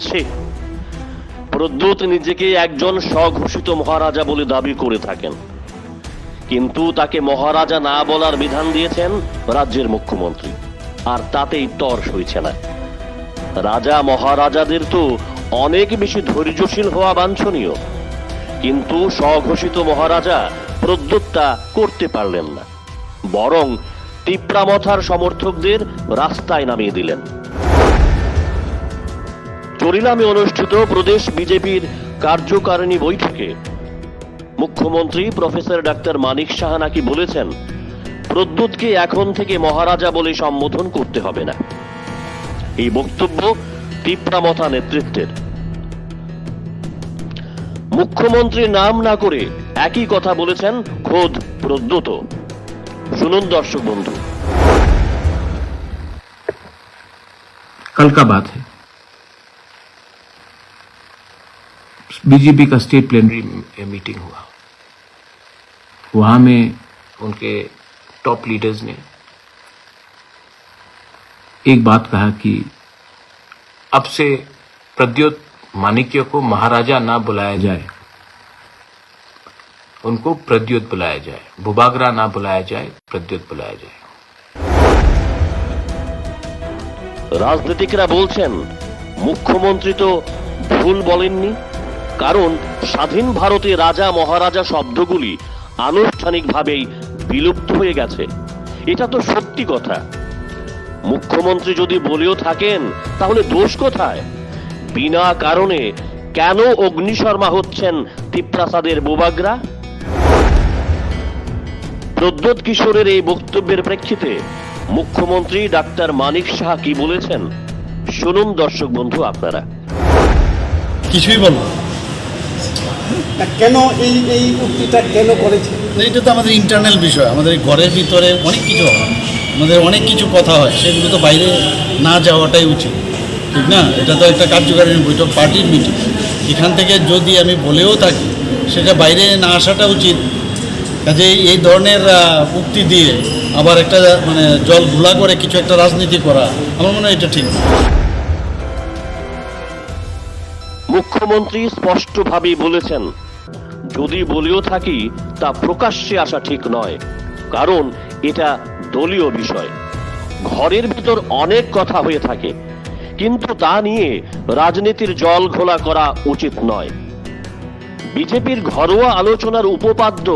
ছি প্রদ্যুৎ নিজেকে একজন স্বঘোষিত মহারাজা বলে দাবি করে থাকেন। কিন্তু তাকে মহারাজা না বলার বিধান দিয়েছেন রাজ্যের মুখ্যমন্ত্রী। আর তাতেই তর সইছে না। রাজা মহারাজাদের তো অনেক বেশি ধৈর্যশীল হওয়া বাঞ্ছনীয়। কিন্তু স্বঘোষিত মহারাজা প্রদ্যুৎটা করতে পারলেন না। বরং টিপ্রামথার সমর্থকদের রাস্তায় নামিয়ে দিলেন। চরিলামে অনুষ্ঠিত প্রদেশ বিজেপির কার্যকারিণী বৈঠকে মুখ্যমন্ত্রী প্রফেসর ডাক্তার মানিক সাহা নাকি বলেছেন, প্রদ্যুৎকে এখন থেকে মহারাজা বলে সম্বোধন করতে হবে না। এই বক্তব্য তীব্রামথা নেতৃত্বের। মুখ্যমন্ত্রী নাম না করে একই কথা বলেছেন খোদ প্রদ্যুত শুনুন দর্শক বন্ধু। কলকাতা बीजेपी का स्टेट प्लेनरी मीटिंग हुआ वहां में उनके टॉप लीडर्स ने एक बात कहा कि अब से प्रद्योत माणिक्य को महाराजा ना बुलाया जाए उनको प्रद्योत बुलाया जाए बुबागरा ना बुलाया जाए प्रद्योत बुलाया जाए রাজনীতিকরা বলছেন মুখ্যমন্ত্রী তো ভুল বলেননি কারণ স্বাধীন ভারতে রাজা মহারাজা শব্দগুলি আনুষ্ঠানিকভাবেই বিলুপ্ত হয়ে গেছে। এটা তো সত্যি কথা। মুখ্যমন্ত্রী যদি বলেও থাকেন, তাহলে দোষ কোথায়? বিনা কারণে কেন অগ্নিশর্মা হচ্ছেন তিপ্রাসাদের বোবাগরা? প্রদ্যোৎ কিশোরের এই বক্তব্যের প্রেক্ষিতে মুখ্যমন্ত্রী ডাক্তার মানিক সাহা কি বলেছেন? শুনুন দর্শক বন্ধু আপনারা। কিছুই বলব কেন এই এই উক্তিটা কেন করেছে? এটা তো আমাদের ইন্টারনাল বিষয়। আমাদের ঘরের ভিতরে অনেক কিছু হয় আমাদের অনেক কিছু কথা হয়। সেগুলো তো বাইরে না যাওয়াটাই উচিত। ঠিক না? এটা তো একটা কার্যকারী বৈঠক পার্টির মিটিং এখান থেকে যদি আমি বলেও থাকি সেটা বাইরে না আসাটা উচিত। কাজে এই ধরনের উক্তি দিয়ে আবার একটা মানে জল ঘোলা করে কিছু একটা রাজনীতি করা আমার মনে হয় এটা ঠিক। মুখ্যমন্ত্রী স্পষ্টভাবেই বলেছেন যদি বলেও থাকি, তা প্রকাশ্যে আসা ঠিক নয়, কারণ এটা দলীয় বিষয়। ঘরের ভিতর অনেক কথা হয়ে থাকে, কিন্তু তা নিয়ে রাজনীতির জল ঘোলা করা উচিত নয়। বিজেপির ঘরোয়া আলোচনার উপপাদ্য,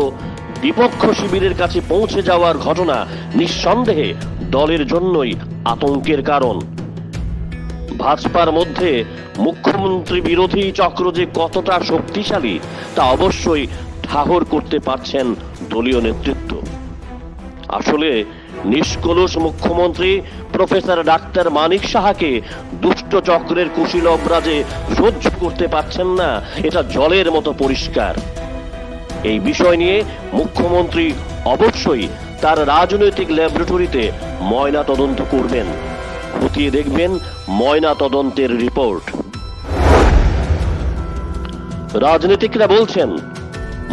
বিপক্ষ শিবিরের কাছে পৌঁছে যাওয়ার ঘটনা নিঃসন্দেহে দলের জন্যই আতঙ্কের কারণ। ভাজপার মধ্যে মুখ্যমন্ত্রী বিরোধী চক্র যে কতটা শক্তিশালী, তা অবশ্যই ঠাহর করতে পারছেন দলীয় নেতৃত্ব। আসলে নিষ্কলুষ মুখ্যমন্ত্রী প্রফেসর ডাক্তার মানিক সাহাকে দুষ্ট চক্রের কুশীলবরাজে সহ্য করতে পারছেন না, এটা জলের মতো পরিষ্কার। এই বিষয় নিয়ে মুখ্যমন্ত্রী অবশ্যই তার রাজনৈতিক ল্যাবরেটরিতে ময়না তদন্ত করবেন। খতিয়ে দেখবেন ময়না তদন্তের রিপোর্ট। রাজনীতিকরা বলছেন,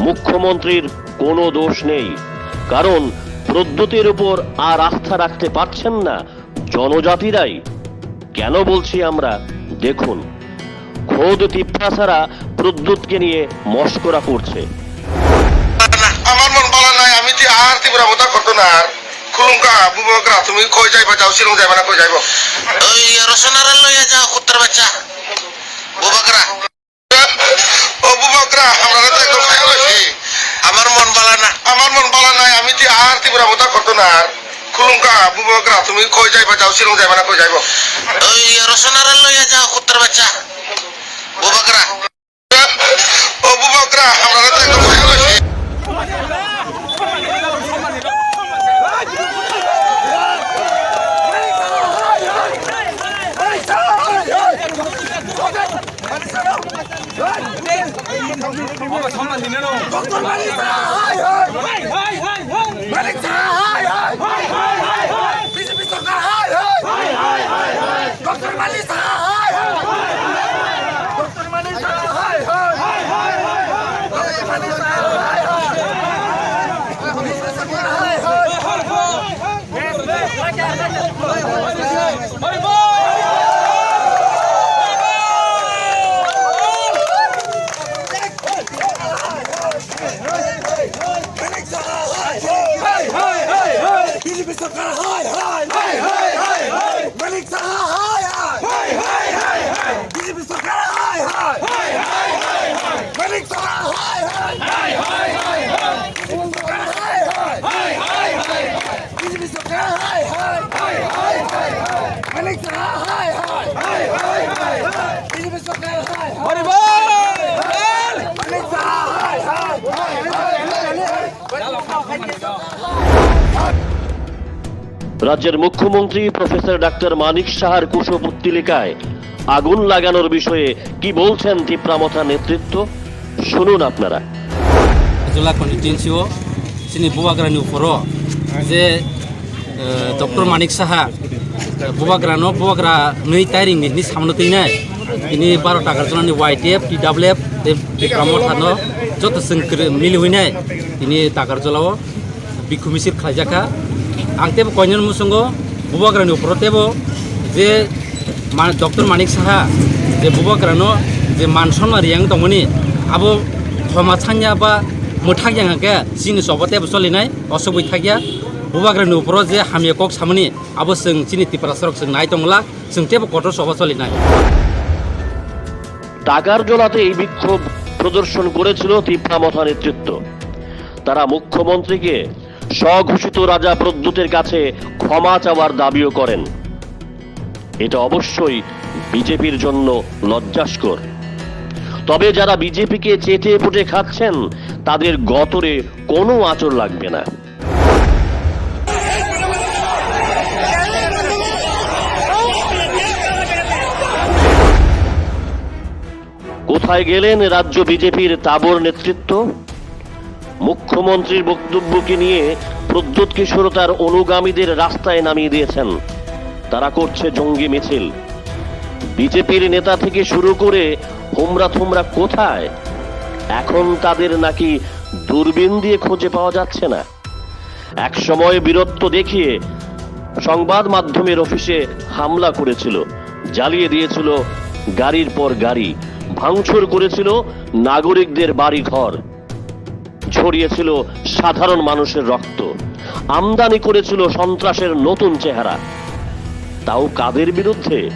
মুখ্যমন্ত্রীর কোনো দোষ নেই, কারণ প্রদ্যুতের উপর আর আস্থা রাখতে পারছেন না জনজাতিরাই। কেন বলছি আমরা? দেখুন, খোদ তিপ্রাসারা প্রদ্যুৎকে নিয়ে মস্করা করছে। আমার মন বলা নাই, আমি যে আর তীব্র কথা খুলুঙ্কা বুবকরা তুমি কই যাইবা? যাও শিলং যাইবা না কই যাইব? ওই রসনার লইয়া যাও কুত্তর বাচ্চা। বুবকরা ও বুবকরা আমরা তো মন বালা না। আমার মন বালা নাই আমি যে আর তীব্র বোধা করতো না আর। খুলুঙ্কা বুবকরা তুমি কই যাইবা? যাও শিলং যাইবা না কই যাইব? ওই রসনার লইয়া যাও কুত্তর বাচ্চা। বুবকরা ও বুবকরা আমরা তো খাই হয়েছি রাজ্যের মুখ্যমন্ত্রী প্রফেসর ডাক্তার মানিক সাহার কুশপুত্তিলিকায় আগুন লাগানোর বিষয়ে কি বলছেন তিপ্রামথা নেতৃত্ব শুনুন আপনারা जिल्ला कन्स्टिटुन्सियाव जोंनि बबाग्रानि उपराव जे डक्टर मानिक साहा बबाग्रानो बबाग्रा नै तारिखनि सामनो तैनाय ini बार' टाका जनानि Y T F T W F बिक्रामत थानो যত जों मिलिहैनाय ini टाकारजलाव बिखु मिसिर खालायजाखा आं तेबो कयजन मुसंगो बबाग्रानि उपराव तेबो जे डक्टर मानिक साहा जे बबाग्रानो जे मान सन्मान रियां दंमोनि आबो ক্ষমা ছানিয়া বা मोथागिया हांके सिनि सबते सलिनाय असुबै थागिया बुबाग्रानि उपराव जे हामिया कक सामनि आबो जों चिनि तिपारा सरक जों नाय दंला जों तेबो कट सब सलिनाय টাকার জলাতে এই বিক্ষোভ প্রদর্শন করেছিল তিপ্রামথা নেতৃত্ব তারা মুখ্যমন্ত্রীকে স্বঘোষিত রাজা প্রদ্যুতের কাছে ক্ষমা চাওয়ার দাবিও করেন। এটা অবশ্যই বিজেপির জন্য লজ্জাস্কর। তবে যারা বিজেপিকে চেটে পুটে খাচ্ছেন, তাদের গতরে কোনো আচর লাগবে না। কোথায় গেলেন রাজ্য বিজেপির তাবর নেতৃত্ব? মুখ্যমন্ত্রীর বক্তব্যকে নিয়ে প্রদ্যুৎ কিশোর তার অনুগামীদের রাস্তায় নামিয়ে দিয়েছেন। তারা করছে জঙ্গি মিছিল। বিজেপির নেতা থেকে শুরু করে হোমরা থুমরা কোথায়? এখন তাদের নাকি দূরবীন দিয়ে খুঁজে পাওয়া যাচ্ছে না। এক সময় বীরত্ব দেখিয়ে সংবাদ মাধ্যমের অফিসে হামলা করেছিল। জ্বালিয়ে দিয়েছিল গাড়ির পর গাড়ি, ভাঙচুর করেছিল নাগরিকদের বাড়ি ঘর ছড়িয়েছিল সাধারণ মানুষের রক্ত। আমদানি করেছিল সন্ত্রাসের নতুন চেহারা। তাও কাদের বিরুদ্ধে?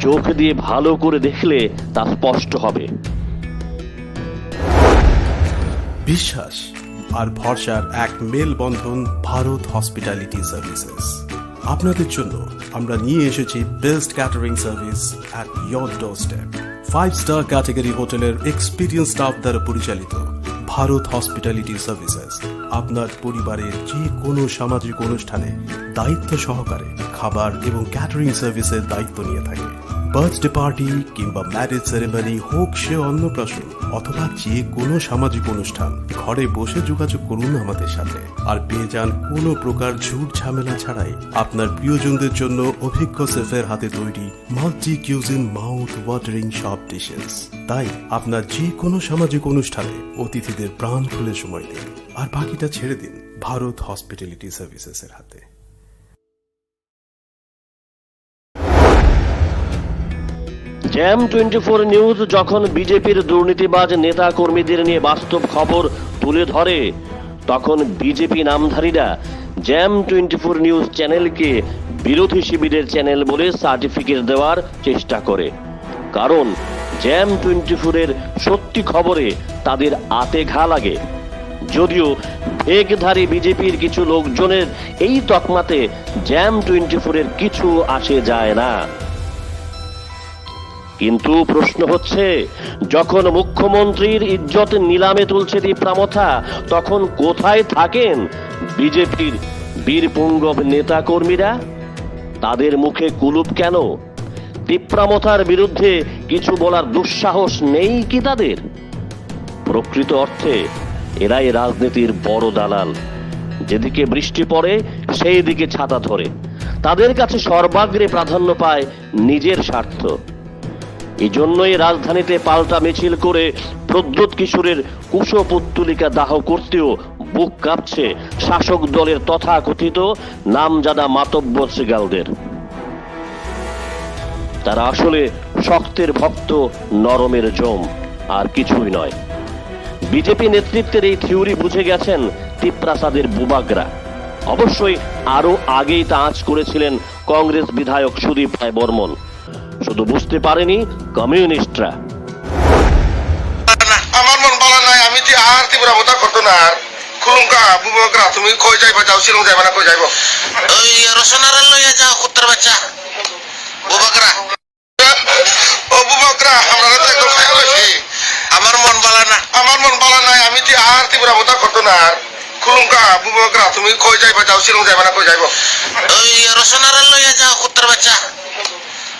চোখ দিয়ে ভালো করে দেখলে তা স্পষ্ট হবে। বিশ্বাস আর ভরসার এক মেলবন্ধন ভারত হসপিটালিটি সার্ভিসেস। আপনাদের জন্য আমরা নিয়ে এসেছি best catering service at your doorstep five star category হোটেলের এক্সপিরিয়েন্স স্টাফ দ্বারা পরিচালিত। ভারত হসপিটালিটি সার্ভিসেস, আপনার পরিবারের যে কোনো সামাজিক অনুষ্ঠানে দায়িত্ব সহকারে খাবার এবং ক্যাটারিং সার্ভিসের দায়িত্ব নিয়ে থাকে বার্থডে পার্টি কিংবা ম্যারেজ সেরেমনি হোক সে অন্নপ্রাশন অথবা যে কোনো সামাজিক অনুষ্ঠান, ঘরে বসে যোগাযোগ করুন আমাদের সাথে। আর পেয়ে যান কোনো প্রকার ঝুট ঝামেলা ছাড়াই আপনার প্রিয়জনদের জন্য অভিজ্ঞ শেফের হাতে তৈরি মাল্টি কিউজিন মাউথ ওয়াটারিং সব ডিশেস। তাই আপনার যে কোনো সামাজিক অনুষ্ঠানে অতিথিদের প্রাণ খুলে সময় দিন। আর বাকিটা ছেড়ে দিন ভারত হসপিটালিটি সার্ভিসেসের হাতে। জ্যাম টোয়েন্টি ফোর নিউজ যখন বিজেপির দুর্নীতিবাজ নেতা কর্মীদের নিয়ে বাস্তব খবর তুলে ধরে, তখন বিজেপি নামধারীরা জ্যাম টোয়েন্টি ফোর নিউজ চ্যানেলকে বিরোধী শিবিরের চ্যানেল বলে সার্টিফিকেট দেওয়ার চেষ্টা করে। কারণ জ্যাম টোয়েন্টি ফোরের সত্যি খবরে তাদের আতে ঘা লাগে। যদিও ভেগধারী বিজেপির কিছু লোকজনের এই তকমাতে জ্যাম টোয়েন্টি ফোরের কিছু আসে যায় না। কিন্তু প্রশ্ন হচ্ছে, যখন মুখ্যমন্ত্রীর ইজ্জত নিলামে তুলছে দীপ্রামথা তখন কোথায় থাকেন বিজেপির বীরপুঙ্গব নেতা কর্মীরা তাদের মুখে কুলুপ কেন? দীপ্রামথার বিরুদ্ধে কিছু বলার দুঃসাহস নেই কি তাদের? প্রকৃত অর্থে এরাই রাজনীতির বড় দালাল। যেদিকে বৃষ্টি পড়ে সেই দিকে ছাতা ধরে। তাদের কাছে সর্বাগ্রে প্রাধান্য পায় নিজের স্বার্থ। এই জন্যই রাজধানীতে পাল্টা মিছিল করে প্রদ্যুৎ কিশোরের কুশপুত্তলিকা দাহ করতেও বুক কাঁপছে শাসক দলের তথাকথিত নামজাদা মাতব্য শ্রীগালদের তারা আসলে শক্তের ভক্ত, নরমের জম, আর কিছুই নয়। বিজেপি নেতৃত্বের এই থিওরি বুঝে গেছেন তিপ্রাসাদের বুবাগরা। অবশ্যই আরও আগেই তা আঁচ করেছিলেন কংগ্রেস বিধায়ক সুদীপ রায় বর্মন। শুধু বুঝতে পারেনি কমিউনিস্টরা। আমার মন ভালো নাই আমি যে আর তীব্র মতো করতো না আর। খুলুঙ্কা বুবকরা তুমি কই যাইবা? যাও শিলং যাইবা না কই যাইব? ওই রসনার লইয়া যাও কুত্তার বাচ্চা। বুবকরা ও বুবকরা আমরা তো একদম আমার মন ভালো না। আমার মন ভালো নাই আমি যে আর তীব্র মতো করতো না আর। খুলুঙ্কা বুবকরা তুমি কই যাইবা? যাও শিলং যাইবা না কই যাইব? ওই রসনার লইয়া যাও কুত্তার বাচ্চা।